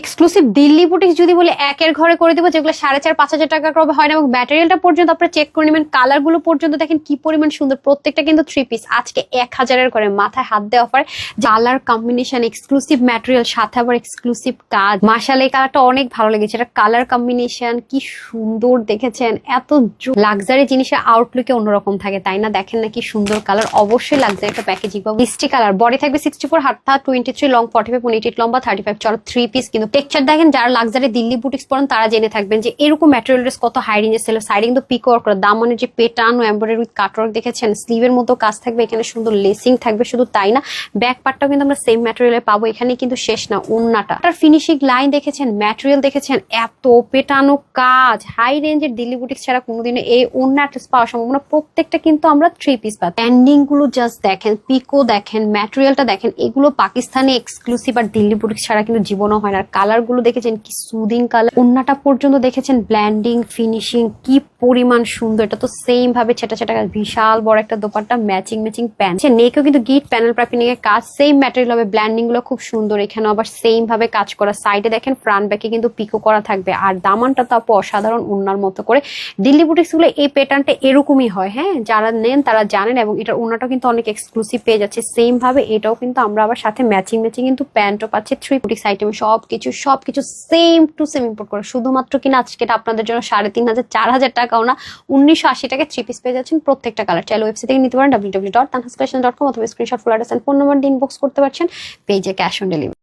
Exclusive Delhi boutique যদি বলে একের ঘরে করে দেবো, যেগুলো সাড়ে চার, পাঁচ হাজার টাকা করে হয় না, এবং ম্যাটেরিয়ালটা পর্যন্ত আপনারা চেক করে নেবেন কালারগুলো পর্যন্ত দেখেন কি পরিমাণ সুন্দর, প্রত্যেকটা কিন্তু থ্রি পিস আজকে এক হাজারের করে মাথায় হাত দেওয়া offer colour combination exclusive material সাথে আবার এক্সক্লুসিভ কাজ। মাসাল এই কালারটা অনেক ভালো লেগেছে। এটা কালার কম্বিনেশন কি সুন্দর দেখেছেন, এত লাক্সারি জিনিসের আউটলুকে অন্যরকম থাকে, তাই না? দেখেন না কি সুন্দর কালার অবশ্যই লাক্সারি একটা প্যাকেজিং পাবো। মিষ্টি কালার বডি থাকবে সিক্সটি ফোর হাতটা twenty three long forty five লম্বা থার্টি ফাইভ চলো থ্রি পিস কিন্তু টেক্সচার দেখেন, যারা লাক্সারি দিল্লি বুটিক্স পড়েন, তারা জেনে থাকবেন যে এরকম ম্যাটেরিয়াল ড্রেস কত হাই রেঞ্জের সেল সাইডিং তো পিক ওয়ার্ক দাম মানে যে পেটান ও এমব্রয়ডারি উইথ কাটওয়ার্ক দেখেছেন স্লিভের মতো কাজ থাকবে, এখানে সুন্দর লেসিং থাকবে, শুধু তাই না ব্যাক পার্টটাও কিন্তু আমরা সেম ম্যাটেরিয়ালে পাবো, এখানে কিন্তু শেষ না, ওন্নাটা। তার ফিনিশিং লাইন দেখেছেন ম্যাটেরিয়াল দেখেছেন, এত পেটানো কাজ হাই রেঞ্জের দিল্লি বুটিক্স ছাড়া কোনোদিনও এই ওন্না ড্রেস পাওয়ার সম্ভাবনা, প্রত্যেকটা কিন্তু আমরা থ্রি পিস পাই ব্যান্ডিংগুলো জাস্ট দেখেন পিকো দেখেন ম্যাটেরিয়ালটা দেখেন, এগুলো পাকিস্তানি এক্সক্লুসিভ আর দিল্লি বুটিক্স ছাড়া কিন্তু জীবনও হয় না। আর কালারগুলো দেখেছেন? কি সুদিং কালার অন্যটা পর্যন্ত দেখেছেন? ব্ল্যান্ডিং ফিনিশিং কি পরিমাণ সুন্দর। এটা তো সেম ভাবে ছেটা ছেটা কাজ বিশাল বড় একটা দোপাট্টা ম্যাচিং ম্যাচিং প্যান্ট নেকেও কিন্তু গিট প্যানেল প্রাইপিং এর কাজ সেম ম্যাটেরিয়াল হবে ব্ল্যান্ডিংগুলো খুব সুন্দর। এখানে আবার সেম ভাবে কাজ করা। সাইডে দেখেন ফ্রন্ট ব্যাকে কিন্তু পিকো করা থাকবে। আর দামানটা তো আপু অসাধারণ ওনার মতো করে। দিল্লি বুটিক্সগুলো এই প্যাটার্নটা এরকমই হয় হ্যাঁ? যারা নেন তারা জানেন এবং এটার ওনাটা কিন্তু অনেক এক্সক্লুসিভ পেয়ে যাচ্ছে। সেম ভাবে এটাও কিন্তু আমরা আবার সাথে ম্যাচিং ম্যাচিং কিন্তু প্যান্টও পাচ্ছি থ্রি বুটিক্স আইটেম সবকিছু সবকিছু সেম টু সেম ইম্পোর্ট করে। শুধুমাত্র কিনা আজকে আপনাদের জন্য সাড়ে তিন হাজার, চার হাজার টাকাও না উনিশশো আশি টাকা থ্রি পিস পেয়ে যাচ্ছেন প্রত্যেকটা কালার চাইলে ওয়েবসাইট থেকে নিতে পারেন W W dot Tanhas dot com অথবা screenshot full address phone number inbox করতে পারছেন। পেজে ক্যাশ অন ডেলিভারি